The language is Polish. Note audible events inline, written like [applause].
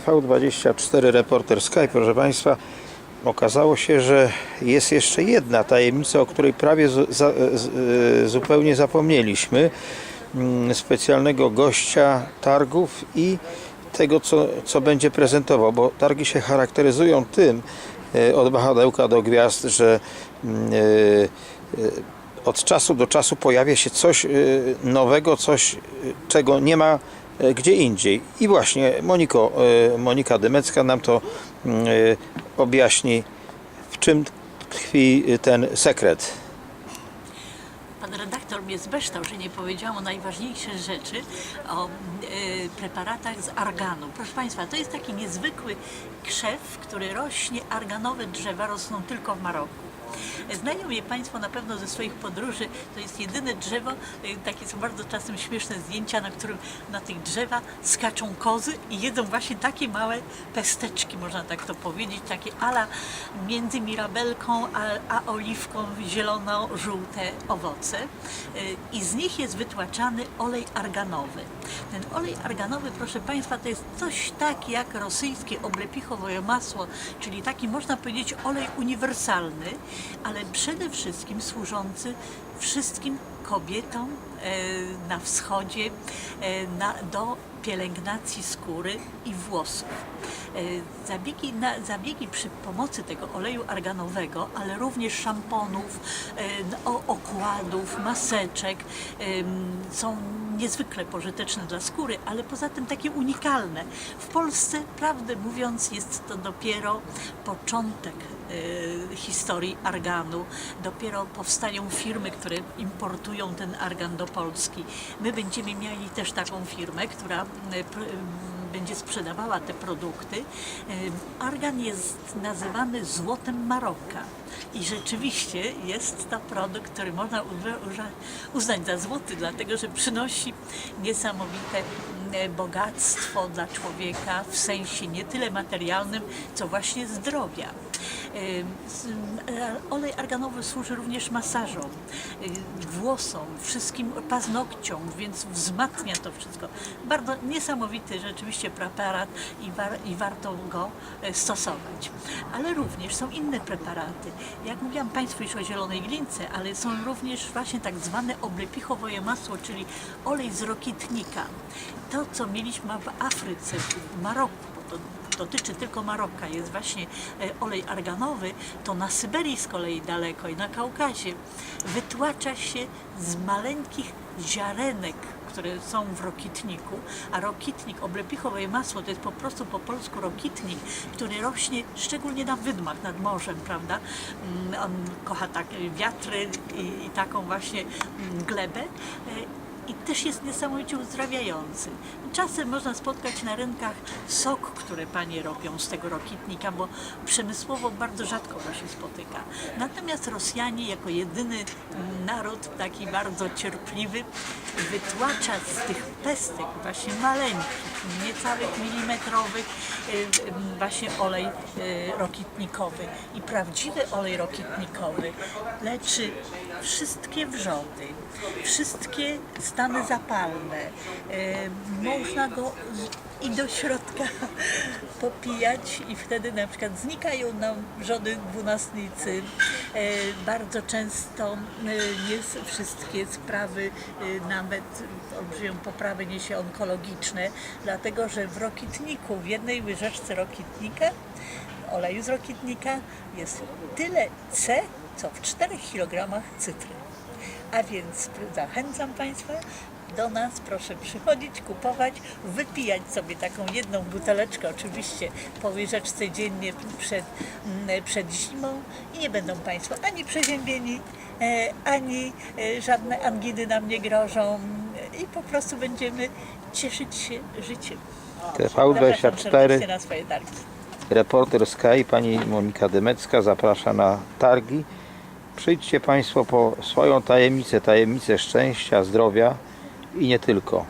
TV24 Reporter Sky, proszę Państwa, okazało się, że jest jeszcze jedna tajemnica, o której prawie e, zupełnie zapomnieliśmy. Mm, Specjalnego gościa targów i tego, co, co będzie prezentował, bo targi się charakteryzują tym, e, od wahadełka do gwiazd, że mm, e, od czasu do czasu pojawia się coś nowego, coś, czego nie ma gdzie indziej. I właśnie Moniko, e, Monika Dymecka nam to mm, e, objaśni, w czym tkwi ten sekret. Pan redaktor mnie zbeształ, że nie powiedziałam o najważniejszych rzeczy, o e, preparatach z arganu. Proszę Państwa, to jest taki niezwykły krzew, który rośnie, arganowe drzewa rosną tylko w Maroku. Znają je Państwo na pewno ze swoich podróży. To jest jedyne drzewo, e, takie są bardzo czasem śmieszne zdjęcia, na którym na tych drzewa skaczą kozy i jedzą właśnie takie małe pesteczki, można tak to powiedzieć, takie ala między mirabelką a, a oliwką zielono-żółte owoce Y, i z nich jest wytłaczany olej arganowy. Ten olej arganowy, proszę Państwa, to jest coś tak jak rosyjskie oblepichowe masło, czyli taki można powiedzieć olej uniwersalny, ale przede wszystkim służący wszystkim kobietom e, na wschodzie e, na, do pielęgnacji skóry i włosów. E, Zabiegi, na, zabiegi przy pomocy tego oleju arganowego, ale również szamponów, okładów, maseczek są niezwykle pożyteczne dla skóry, ale poza tym takie unikalne. W Polsce, prawdę mówiąc, jest to dopiero początek historii arganu. Dopiero powstają firmy, które importują ten argan do Polski. My będziemy mieli też taką firmę, która będzie sprzedawała te produkty. Argan jest nazywany złotem Maroka. I rzeczywiście jest to produkt, który można uznać za złoty, dlatego że przynosi niesamowite bogactwo dla człowieka w sensie nie tyle materialnym, co właśnie zdrowia. E, Olej arganowy służy również masażom, y, włosom, wszystkim paznokciom, więc wzmacnia to wszystko. Bardzo niesamowity rzeczywiście preparat i, war, i warto go e, stosować. Ale również są inne preparaty. Jak mówiłam Państwu już o zielonej glince, ale są również właśnie tak zwane oblepichowoje masło, czyli olej z rokitnika. To, co mieliśmy w Afryce, w Maroku, to dotyczy tylko Maroka, jest właśnie e, olej arganowy, to na Syberii z kolei daleko i na Kaukazie wytłacza się z maleńkich ziarenek, które są w rokitniku, a rokitnik, oblepichowe masło, to jest po prostu po polsku rokitnik, który rośnie szczególnie na wydmach nad morzem, prawda? Mm, On kocha tak wiatry i, i taką właśnie mm, glebę. I też jest niesamowicie uzdrawiający. Czasem można spotkać na rynkach sok, które panie robią z tego rokitnika, bo przemysłowo bardzo rzadko to się spotyka. Natomiast Rosjanie jako jedyny naród, taki bardzo cierpliwy, wytłacza z tych pestek właśnie maleńkich, niecałych milimetrowych y, y, właśnie olej y, rokitnikowy. I prawdziwy olej rokitnikowy leczy wszystkie wrzody, wszystkie stany zapalne. Y, Można go i do środka [laughs] popijać i wtedy na przykład znikają nam wrzody dwunastnicy. E, Bardzo często e, nie wszystkie sprawy, nawet olbrzymią poprawę niesie onkologiczne, dlatego że w rokitniku, w jednej łyżeczce rokitnika, oleju z rokitnika jest tyle C, co w 4 kg cytry. A więc zachęcam Państwa do nas, proszę przychodzić, kupować, wypijać sobie taką jedną buteleczkę, oczywiście po łyżeczce dziennie przed, mm, przed zimą i nie będą Państwo ani przeziębieni, e, ani e, żadne anginy nam nie grożą e, i po prostu będziemy cieszyć się życiem. Zapraszam serdecznie TV24 na swoje targi. Reporter Sky, pani Monika Dymecka zaprasza na targi. Przyjdźcie Państwo po swoją tajemnicę, tajemnicę szczęścia, zdrowia i nie tylko.